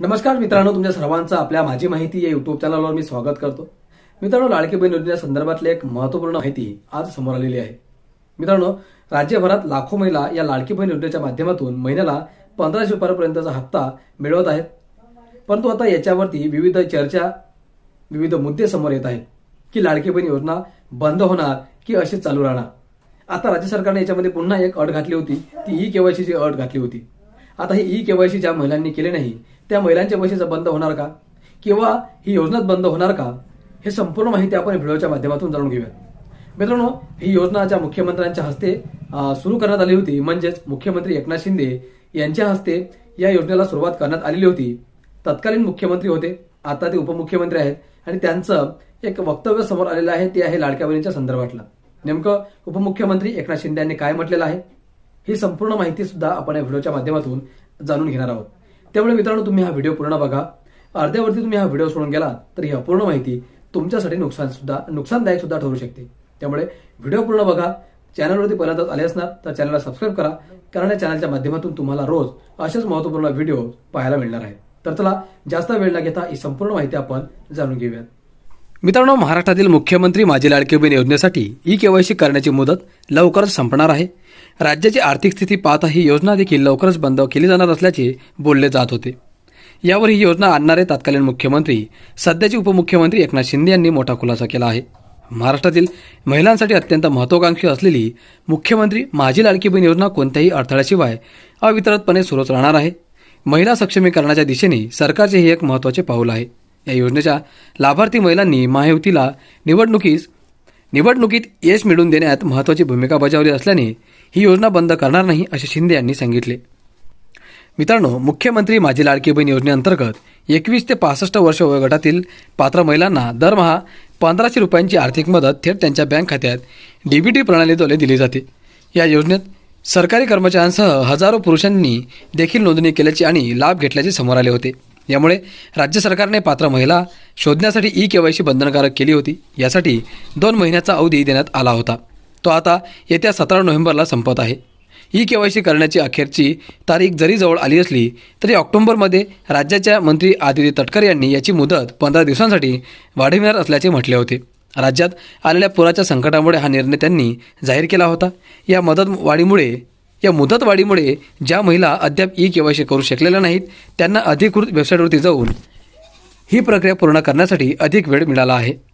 नमस्कार मित्रांनो तुमच्या सर्वांचं आपल्या माझी माहिती या युट्यूब चॅनलवर मी स्वागत करतो. मित्रांनो लाडकी बहीण योजनेसंदर्भातली एक महत्त्वपूर्ण माहिती आज समोर आलेली आहे. मित्रांनो राज्यभरात लाखो महिला या लाडकी बहीण योजनेच्या माध्यमातून महिन्याला पंधराशे रुपयापर्यंतचा हप्ता मिळवत आहेत. परंतु आता याच्यावरती विविध चर्चा विविध मुद्दे समोर येत आहेत की लाडकी बहीण योजना बंद होणार की अशीच चालू राहणार. आता राज्य सरकारने याच्यामध्ये पुन्हा एक अट घातली होती. ती ई केवायसीची अट घातली होती. आता ही ई केवायसी ज्या महिलांनी केली नाही त्या महिलांच्या पैशाचं बंद होणार का? किंवा ही योजनाच बंद होणार का? हे संपूर्ण माहिती आपण व्हिडिओच्या माध्यमातून जाणून घेऊया मित्रांनो ही योजना ज्या मुख्यमंत्र्यांच्या हस्ते सुरू करण्यात आली होती. म्हणजेच मुख्यमंत्री एकनाथ शिंदे यांच्या हस्ते या योजनेला सुरुवात करण्यात आलेली होती. तत्कालीन मुख्यमंत्री होते. आता ते उपमुख्यमंत्री आहेत. आणि त्यांचं एक वक्तव्य समोर आलेलं आहे. ते आहे लाडक्या बहिणीच्या संदर्भातलं. नेमकं उपमुख्यमंत्री एकनाथ शिंदे यांनी काय म्हटलेलं आहे? ही संपूर्ण माहिती सुद्धा आपण या व्हिडिओच्या माध्यमातून जाणून घेणार आहोत. त्यामुळे मित्रांनो तुम्ही हा व्हिडिओ पूर्ण बघा. अर्ध्यावरती तुम्ही हा व्हिडिओ सोडून गेला तर ही अपूर्ण माहिती तुमच्यासाठी नुकसान सुद्धा नुकसानदायक सुद्धा ठरू शकते. त्यामुळे व्हिडिओ पूर्ण बघा. चॅनलवरती पहिल्यांदाच आले असणार तर चॅनलला सबस्क्राईब करा कारण या चॅनलच्या माध्यमातून तुम्हाला रोज असेच महत्त्वपूर्ण व्हिडिओ पाहायला मिळणार आहेत. तर चला जास्त वेळ न घेता ही संपूर्ण माहिती आपण जाणून घेऊयात. मित्रांनो महाराष्ट्रातील मुख्यमंत्री माझी लाडकी बहीण योजनेसाठी ई केवायसी करण्याची मुदत लवकरच संपणार आहे. राज्याची आर्थिक स्थिती पाहता ही योजना देखील लवकरच बंद केली जाणार असल्याचे बोलले जात होते. यावर ही योजना आणणारे तत्कालीन मुख्यमंत्री सध्याचे उपमुख्यमंत्री एकनाथ शिंदे यांनी मोठा खुलासा केला आहे. महाराष्ट्रातील महिलांसाठी अत्यंत महत्वाकांक्षी असलेली मुख्यमंत्री माझी लाडकी बहीण योजना कोणत्याही अडथळ्याशिवाय अवितरतपणे सुरूच राहणार आहे. महिला सक्षमीकरणाच्या दिशेने सरकारचे हे एक महत्त्वाचे पाऊल आहे. या योजनेच्या लाभार्थी महिलांनी महायुतीला निवडणुकीस निवडणुकीत यश मिळवून देण्यात महत्त्वाची भूमिका बजावली असल्याने ही योजना बंद करणार नाही असे शिंदे यांनी सांगितले. मित्रांनो मुख्यमंत्री माझी लाडकी बहीण योजनेअंतर्गत एकवीस ते पासष्ट वर्ष वयोगटातील पात्र महिलांना दरमहा पंधराशे रुपयांची आर्थिक मदत थेट त्यांच्या बँक खात्यात डी बी टी प्रणालीद्वारे दिली जाते. या योजनेत सरकारी कर्मचाऱ्यांसह हजारो पुरुषांनी देखील नोंदणी केल्याची आणि लाभ घेतल्याचे समोर आले होते. यामुळे राज्य सरकारने पात्र महिला शोधण्यासाठी ई केवायसी बंधनकारक केली होती. यासाठी दोन महिन्याचा अवधी देण्यात आला होता. तो आता येत्या सतरा नोव्हेंबरला संपत आहे. ई केवायसी करण्याची अखेरची तारीख जरी जवळ आली असली तरी ऑक्टोबरमध्ये राज्याच्या मंत्री आदित्य तटकर यांनी याची मुदत पंधरा दिवसांसाठी वाढविणार असल्याचे म्हटले होते. राज्यात आलेल्या पुराच्या संकटामुळे हा निर्णय त्यांनी जाहीर केला होता. या मदत वाढीमुळे या मुदतवाढीमुळे ज्या महिला अद्याप ई केवायसी करू शकलेल्या नाहीत त्यांना अधिकृत वेबसाईटवरती जाऊन ही प्रक्रिया पूर्ण करण्यासाठी अधिक वेळ मिळाला आहे.